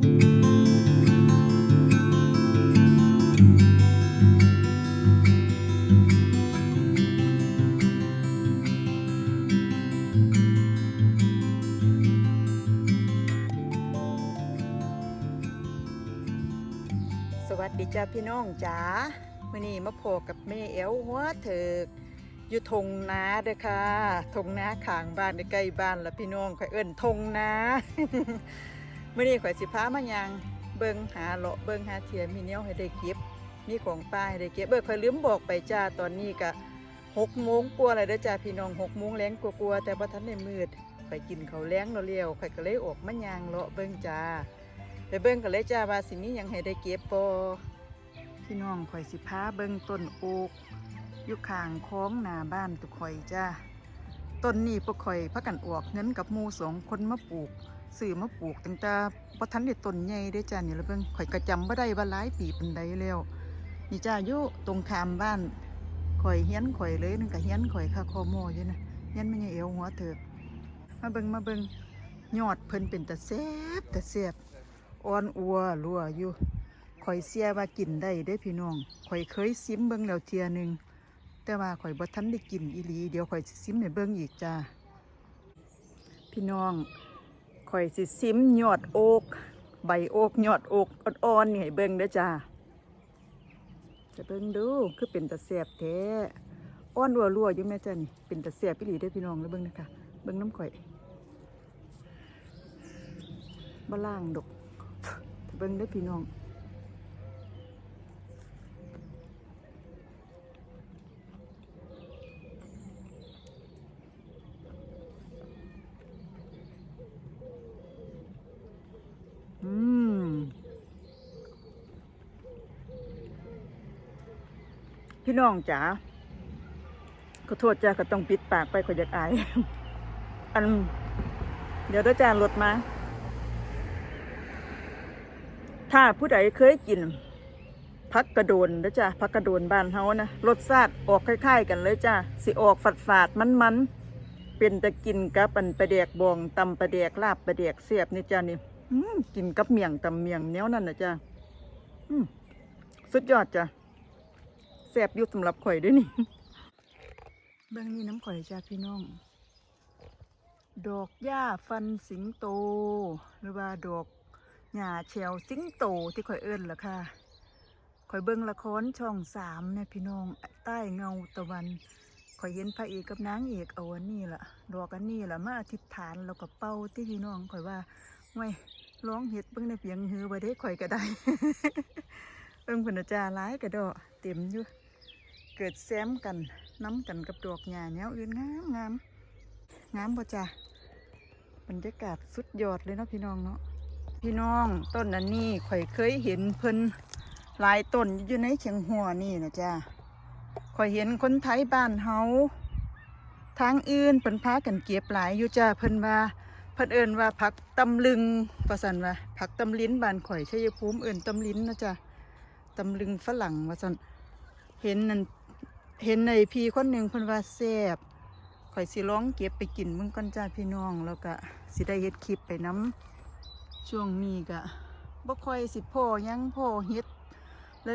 สวัสดีจ้าพี่น้องจ๋ามื่อนี้มาพอกับแม่เอวหัวเถิกอยู่ทงนาเด้อค่ะทงนาข้างบ้านใกล้บ้านละพี่น้องข่อยเอิ้นทงนา มื่อนี้ข่อยสิพามายังเบิ่งหาเลาะเบิ่งหาเทียมมีแนวให้ได้เก็บ มีของป้าให้ได้เก็บเบิกข่อยลืมบอกไปจ้าตอนนี้ก็หกโมงกลัว่าเลยเด้อจ้าพี่น้องหกโมงแรงกว่าๆแต่บ่ทันได้มืดข่อยกินเขาแล้งเร็วข่อยก็เลยออกมายางเลาะเบิ่งจ้าไปเบิ่งกันเลยจ้าว่าสิมียังให้ได้เก็บบ่พี่น้องข่อยสิพาเบิ่งต้นโอกอยู่ข้างคลองหน้าบ้านตุข่อยจ้าต้นนี้พวกข่อยพากันออกเงินกับมูสองคนมาปลูก ซื้อมาปลูกตั้งแต่บ่ทันได้ต้นใหญ่เด้จ้านี่ละเบิ่งข่อยก็จำบ่ได้ว่าหลายปีปานใดแล้วนี่จ้าอยู่ตรงขามบ้านข่อยเฮียนข่อยเลยนึงก็เฮียนข่อยค่าคอมออยู่นะเฮียนไม่ใช่เอวหัวเถิกมาเบิ่งมาเบิ่งยอดเพิ่นเป็นตาแซ่บตาแซบอ่อนอัวรัวอยู่ข่อยเสียว่ากินได้เด้พี่น้องข่อยเคยซิมเบิ่งแล้วเทียหนึงแต่ว่าข่อยบ่ทันได้กินอีหลีเดี๋ยวข่อยซิมให้เบิ่งอีกจ้าพี่น้อง ข่อยสิซิมยอดโอกใบโอกยอดโอกอ่อนๆนี่ให้เบิ่งเด้อจ้าจะเบิ่งดูคือเป็นตะแสบแท้อ่อนรัวๆอยู่แม่จ้านี่เป็นตะแสบพี่หลีเด้อพี่น้องแล้วเบิ่งนะคะเบิ่งน้ำข่อยบะล่างดอกเบิ่งได้อพี่น้อง อืม พี่น้องจ๋าขอโทษจ้าก็ต้องปิดปากไปขอยอยากอาย อัน เดี๋ยวเด้อจ้ารถมา ถ้าผู้ใดเคยกินพักกระโดนนะจ้ะพักกระโดนบ้านเฮานะรสชาติออกคล้ายๆ กันเลยจ้ะสิออกฝาดฝาดมันมันๆเป็นต่กินกับอันปลาแดกบองตำปลาแดกลาบปลาแดกเสียบนี่จ้ะนี่อืมกินกับเมี่ยงตำเมี่ยงแนวนั่นนะจ้ะอืมสุดยอดจ้ะ แซ่บอยู่สำหรับข่อยด้วยนี่เบื้องนี้น้ำข่อยจ้ะพี่น้อง ดอกหญ้าฟันสิงโต หรือว่าดอกหญ้าแฉวสิงโตที่ข่อยเอิ้นล่ะค่ะข่อยเบิ่งละครช่องสามเนี่ยพี่น้องใต้เงาตะวันข่อยเห็นพระเอกกับนางเอกเอาอันนี้ล่ะดอกอันนี้ล่ะมาอธิษฐานแล้วก็เป่าที่พี่น้องข่อยว่าไว้ยร้องเห็ดเบิ่งในเพียงหือไว้ได้ข่อยก็ได้เบิ่งพนจาร้ายกระดอเต็มอยู่ เกิดแซมกันน้ำกันกับดอกหญ้าแนวอื่นงามงามงามบ่จ้ะบรรยากาศสุดยอดเลยเนาะพี่น้องเนาะพี่น้องต้นอันนี้ข่อยเคยเห็นเพิ่นหลายต้นอยู่ในเชียงหัวนี่นะจ้าข่อยเห็นคนไทยบ้านเฮาทางอื่นเพิ่นพากันเก็บหลายอยู่จ้าเพิ่นว่าเพิ่นเอิ้นว่าผักตำลึงประสันว่าผักตำลิ้นบ้านข่อยชัยภูมิเอิ้นตำลิ้นนะจ้าตำลึงฝรั่งว่าซั่นเห็นนั่น เห็นในพีคนหนึ่งเพิ่นว่าแซ่บข่อยสิลองเก็บไปกินมึงก่อนจ้าพี่น้องแล้วก็สิได้เฮ็ดคลิปไปน้ำช่วงนี้ก็บ่ค่อยสิพ่อยังพ่อเฮ็ด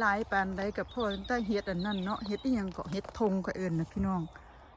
หลายๆปานใดกับพ่อตั้งแต่เฮ็ดอันนั้นเนาะเฮ็ดอีหยังก็เฮ็ดทงก็เอิ้นนะพี่น้อง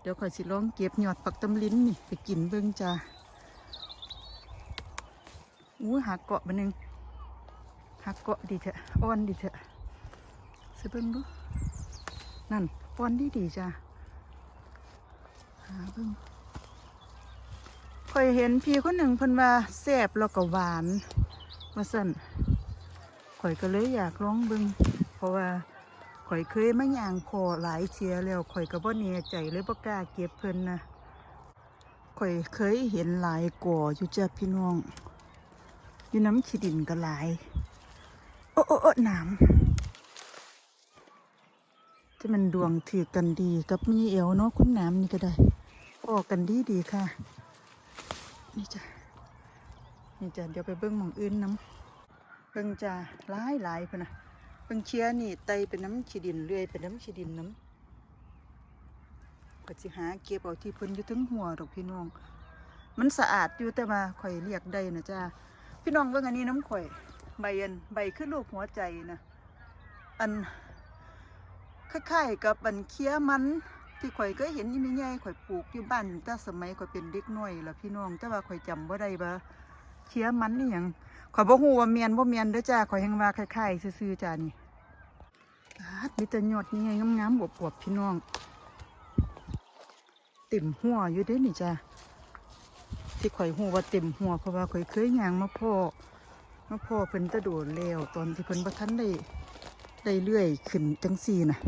เดี๋ยวค่อยสิลองเก็บหยอดปักตำลิ้นนี่ไปกินเบิ่งจ้าอู้หักเกาะบันนึงหักเกาะดีเถอะอ่อนดีเถอะสิเบิ่งดูนั่น อ่อนดีดีจ้าหาเบิ่งข่อยเห็นพี่คนหนึ่งเพิ่นว่าแซ่บแล้วก็หวานว่าสั่นข่อยก็เลยอยากลองเบิ่งเพราะว่าข่อยเคยมาย่างพอหลายเชียแล้วข่อยก็บ่แน่ใจเลยบ่กล้าเก็บเพิ่นนะข่อยเคยเห็นหลายก่ออยู่จ้ะพี่น้อง อยู่น้ำขี้ดินก็หลาย โอ้โอ้โอ้น้ำะมันดวงถือกันดีกับมีเอวเนาะคุณน้ำนี่ก็ได้ออกกันดีดีค่ะ นี่จ้ะนี่จ้ะเดี๋ยวไปเบิ้งหมองอื่นน้ำเบิ้งจ้าหลายหลายพนะเบิ้งเชียนี่ไตเป็นน้ำชีดินเรื่อยเป็นน้ำชีดินน้ำก็สิหาเก็บเอาที่เพิ่นอยู่ถึงหัวดอกพี่น้อง มันสะอาดอยู่แต่ว่าข่อยเรียกได้นะจ้าพี่น้องเบิ่งอันนี้น้ำข่อยใบอันใบขึ้นรูปหัวใจนะอัน คล้ายๆกับอันเคี้ยมัน ที่ข่อยก็เห็นนี่ไม่ใหญ่ข่อยปลูกอยู่บ้านแต่สมัยข่อยเป็นเด็กน้อยล่ะพี่น้องแต่ว่าข่อยจำบ่ได้บ่เคี้ยมันนี่หยังข่อยบ่ฮู้ว่าเมียนบ่เมียนเด้อจ้าข่อยแฮงว่าคล้ายๆซื่อๆจ้านี่อาดมีแต่ยอดนี่ไงงามๆอวบๆพี่น้องเต็มหัวอยู่เด้นี่จ้าที่ข่อยฮู้ว่าเต็มหัวเพราะว่าข่อยเคยย่างมาพ่อมาพ่อเพิ่นจะโดดแล้วตอนที่เพิ่นบ่ทันได้ ได้เลื่อยขึ้นจังซีนะ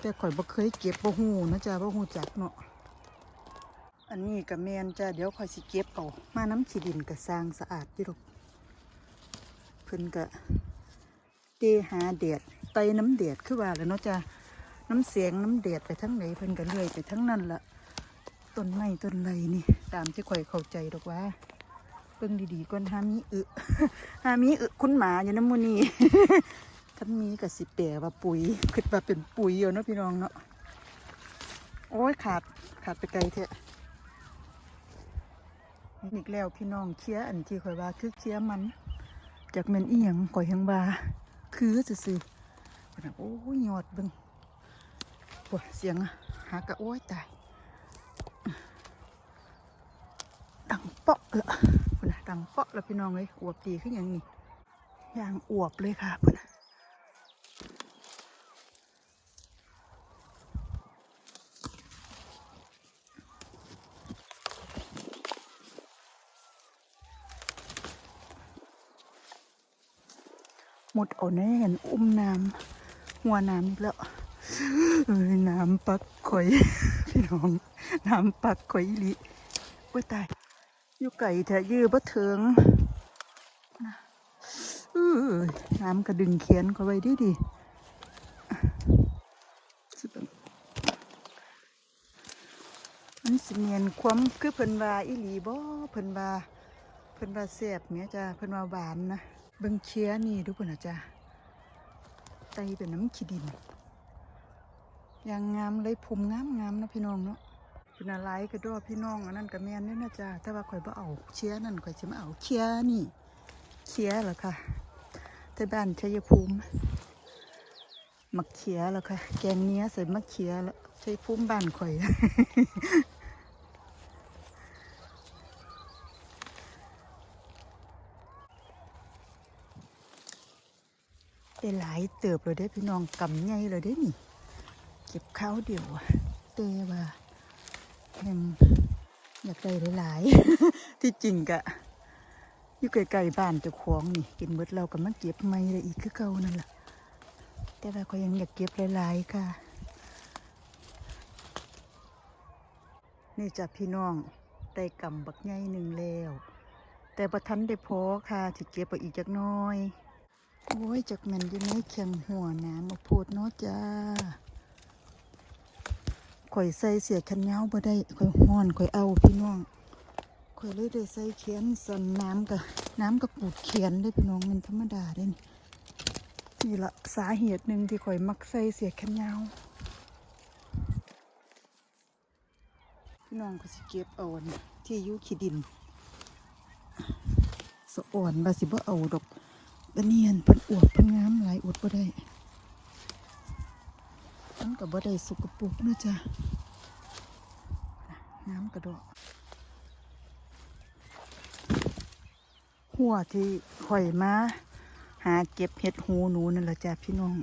แต่ข่อยบ่เคยเก็บบ่ฮู้นะจ้าบ่ฮู้จักเนาะอันนี้ก็แมนจ้าเดี๋ยวข่อยสิเก็บเอามาน้ำขี้ดินก็สร้างสะอาดอยู่ดอกเพิ่นก็เตหาแดดไตน้ำแดดคือว่าแล้วเนาะจ้าน้ำเสียงน้ำแดดไปทั้งไหนเพิ่นก็เลื่อยไปทั้งนั้นละต้นไม้ต้นไรนี่ ตามที่ข่อยเข้าใจดอกว่าเบิ่งดีๆก่อนหามีอึหามีอึคุณหมาอยู่น้ำมูนี่ ท่านมีกับสิแปลว่าปุ๋ยคิดว่าเป็นปุ๋ยเอาเนาะพี่น้องเนาะโอ้ยขาดขาดไปไกลเถอะอีกแล้วพี่น้องเคี้ยอันที่ข่อยว่าคือเคี้ยมัน จากแม่นอีหยังข่อยยังว่าคือซื่อๆพุ่นโอ้ยยอดบิ่งปวดเสียงอะหากะโอ้ยตายดังเปาะเละพุ่นะดังเปาะแล้วพี่น้องเลยอวบดีขึ้นอย่างนี้อย่างอวบเลยค่ะพุ่นน่ะ หมดเอาแน่เห็นอุ้มน้ำหัวน้ำอีกแล้วเอ้ยน้ำปักข่อย พี่น้อง น้ำปักข่อยอีหลิว่าตายอยู่ไก่แท้ยื้อบ่เถิงน้ำกระดึงเขียนก็ไว้ดีดีสิเป็นมันสิเมียนความคือเพิ่นว่าอีหลีบ่เพิ่นว่าเพิ่นว่าแซ่บเนี่ยจ้าเพิ่นว่าหวานนะ เบิ่งเชียนี่ดูพุ่นนะจ้าไตเป็นน้ำขี้ดินยางงามเลยผมงามงามนะพี่น้องเนาะเป็นอะไรก็ดอพี่น้องอันนั้นก็แม่นนี่นะจ้าแต่ว่าข่อยบ่เอาเชียนั่นข่อยสิมาเอาเชียนี่เชียเหรอค่ะที่บ้านชัยภูมิมักเขียแล้วค่ะ แกงเนี้ยใส่มักเขียแล้วใชัยภูมิบ้านข่อย หลายเติบเลยได้พี่น้องกำใหญ่เลยได้นี่ เก็บข้าวเดียวอะแต่ว่ายังอยากได้หลายๆ ที่จริงกะอยู่ไกลๆบ้านเจ้าของนี่ กินเบิดเราก็มาเก็บไม่เลยอีกคือเก่านั่นแหละแต่ว่าก็ยังอยากเก็บหลายๆค่ะ นี่จ้ะพี่น้องได้กำบักใหญ่หนึ่งแล้ว แต่ประทันได้พอค่ะที่เก็บไปอีกจักน้อย โอ้ยจากแมันอยู่ในเคียงหัวน้ำมาโพดเนาะจ้าข่อยใส่เสียขันเยาบ่ได้ข่อยห้อนข่อยเอาพี่น้องข่อยเลยได้ใส่เขียนสันน้ำกับน้ำกับปูดเขียนได้พี่น้องมันธรรมดาได้นี่นี่ละสาเหตุหนึ่งที่ข่อยมักใส่เสียขันเยาพี่น้องก็สิเก็บเอาอันที่อยุขีดินสะอ่อนบาสิบ่เอาดอก บันเนียนเพิ่นอวบเพิ่นงามหลายอวดบ่ได้มันก็บ่ได้สุกปรกนะจ้ะน้ำกระดกหัวที่ข่อยมาหาเก็บเห็ดหูหนูนั่นแหละจ้ะพี่น้อง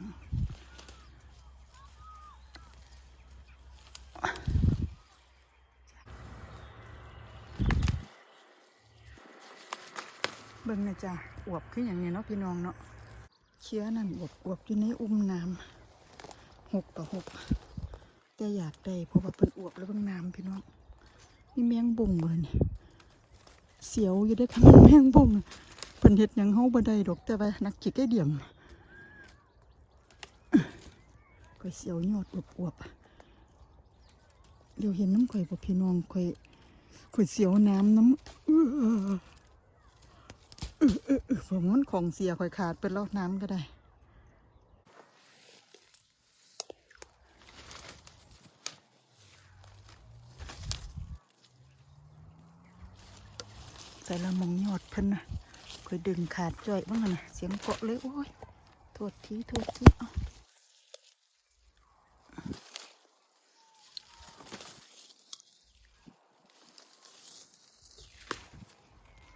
เบิ่งนะจ๊ะ อวบขึ้นอย่างนี้เนาะพี่น้องเนาะเชื้อนั่นอวบอวบอยู่ในอุ้มน้ำหกต่อหกแต่อยากได้เพราะว่าเป็นอวบแล้วเบิ่งน้ำพี่น้องนี่แมงบุ่งเบิ่นี่เสียวอยู่ด้วยค่ะแมงบุ่งเพิ่นเฮ็ดยังเฮาบ่ได้ดอกแต่ว่านักจิกไอเดียมข่อยเสียวยอดอวบอวบเดี๋ยวเห็นน้ำข่อยบ่พี่น้องข่อยข่อยเสียวน้ำน้ำ มมันของเสียข่อยขาดเป็นลอกน้ำก็ได้ ใส่ละมองยอดเพิ่นนะค่อยดึงขาดจ่อยบ้างนะเสียงเกาะเลยโอ้ยโทษทีโทษทีเอา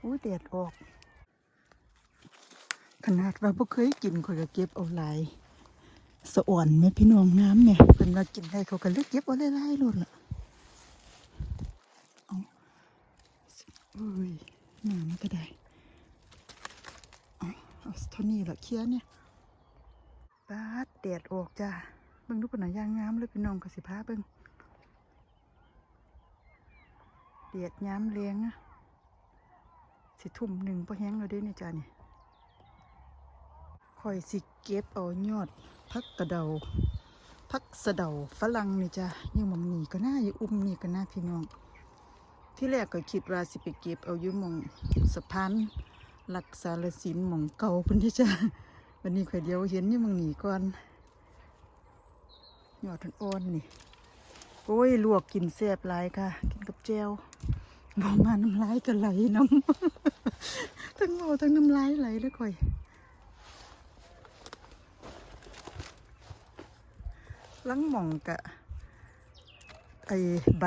อุ้ยแดดออก นาดว่าบ่เคยกินข่อยก็เก็บเอาหลายสะอ่อนแม่พี่น้องน้ำแม่ยเพิ่นว่ากินได้เขาก็เลือกเก็บเอาหลายๆโลดล่ะเอาเอ้ยน้ำก็ได้เอาเอาเท่านี้ละเคลียเนี่ยบาดแดดออกจ้าเบิ่งดูปนน่ะย่างงามเลยพี่น้องก็สิพาเบิ่งแดดย้ำเลี้ยงอะสิทุ่มหนึ่งพอแห้งแล้วเด้เนี่ยจ้านี่ ข่อยสิเก็บเอายอดพักกระเดาพักสะเดาฝรั่งนี่จ้ะยู่หมองนี่ก็น่าอยู่อุ้มนี่ก็น่าพี่น้อง ที่แรกก็คิดว่าสิไปเก็บเอาอยู่หมองสะพานหลักสารสินหมองเก่าพิ่นที่จ้ะวันนี้ข่อยเดียวเห็นอยู่หมองนี่ก่อนยอดอ่อนนี่โอ้ยลวกกินแซ่บหลายค่ะ กินกับแจวบอมาน้ำลายก็ไหลน้ำทั้งเมาทั้งน้ำลายไหลเลยข่อย ลังหมองกะไอใบ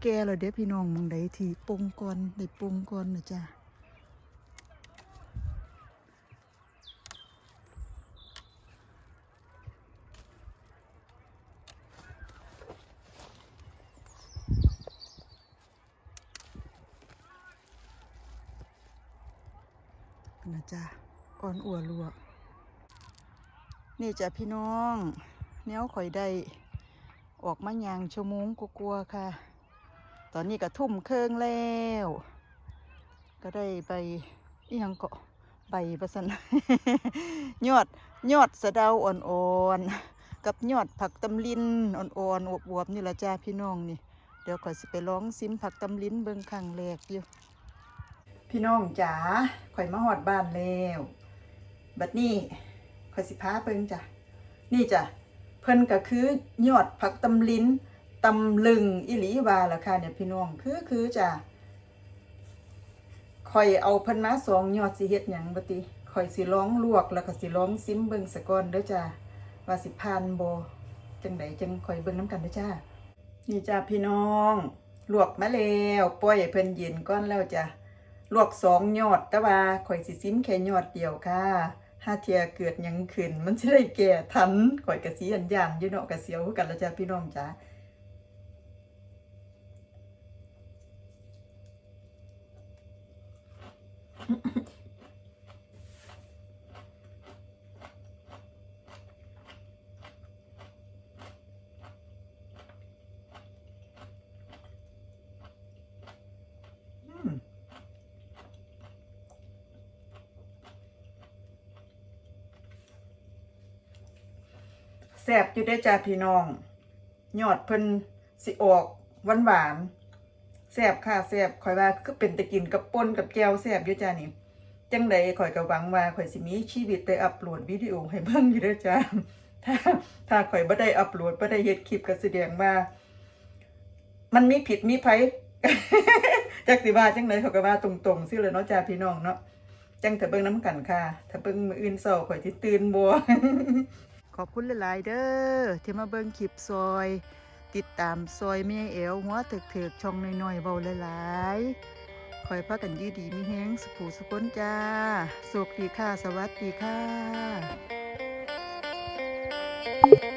แก่แล้วเด้พี่น้องมองใดที่ปงก่อนได้ปงก่อนนะจ๊ะนะจ๊ะอ่อนอัวลัวนี่จ้ะพี่น้อง แนวข่อยได้ออกมายางชั่วโมงกลัวๆค่ะ ตอนนี้ก็ทุ่มเครื่องแล้ว ก็ได้ใบอีหยังเกาะใบประสันยอดยอดสะเดาอ่อนๆ กับยอดผักตำลินอ่อนๆอวบๆนี่ละจ้าพี่น้องนี่ เดี๋ยวข่อยสิไปลองซิมผักตำลินเบิ่งครั้งแรกอยู่ พี่น้องจ๋าข่อยมาหอดบ้านแล้ว บัดนี้ข่อยสิพาเบิ่งจ้ะนี่จ้ะ เพิ่นก็คือยอดผักตำลิ้นตำลึงอิหลีวาล่ะค่ะเนี่ยพี่น้องคือคือจ้ะข่อยเอาเพิ่นมาสองยอดสิเฮ็ดหยังบ่ติข่อยสิลองลวกแล้วก็สิลองซิมเบิ่งซะก่อนเด้อจ้ะว่าสิผ่านบ่จังไดจังข่อยเบิ่งนํกันเด้อจ้านี่จ้ะพี่น้อง ลวกมาแล้วปล่อยเพิ่นเย็นก่อนแล้วจ้ะลวกสองยอดแต่ว่าข่อยสิซิมแค่ยอดเดียวค่ะ ถ้าเทียเกิดยังขึ้น มันจะได้แก่ทันข่อยกระสีอันยานยู่เนาะกระเสียวกันละจ้าพี่น้องจ้าอื แซ่บอยู่ได้จ้าพี่น้อง ยอดเพิ่นสิออกหวานหวานแซ่บค่ะแซ่บข่อยว่าคือเป็นตะกินกับป่นกับแจวแซ่บอยู่จ้านี่จังใดข่อยก็หวังว่าข่อยสิมีชีวิตได้อัปโหลดวิดีโอให้เบิ่งอยู่เด้จ้าถ้าถ้าข่อยบ่ได้อัปโหลดบ่ได้เฮ็ดคลิปก็แสดงว่า มันมีผิดมีไผจักสิว่าจังไดเขาก็ว่าตรงๆซิเลยเนาะจ้าพี่น้องเนาะจังถ้าเบิ่งน้ำกันค่ะ ถ้าเบิ่งมื้ออื่นเช้าข่อยสิตื่นบ่ ขอบคุณหลาย ๆ เด้อที่มาเบิ่งคลิปซอย ติดตามซอยเมียเอวหัวเถือกๆช่องน้อยๆเบาหลายๆคอยพักกันยืดดีมีแห้งสุขูสุขนจ้าสุขดีค่ะ สวัสดีค่ะ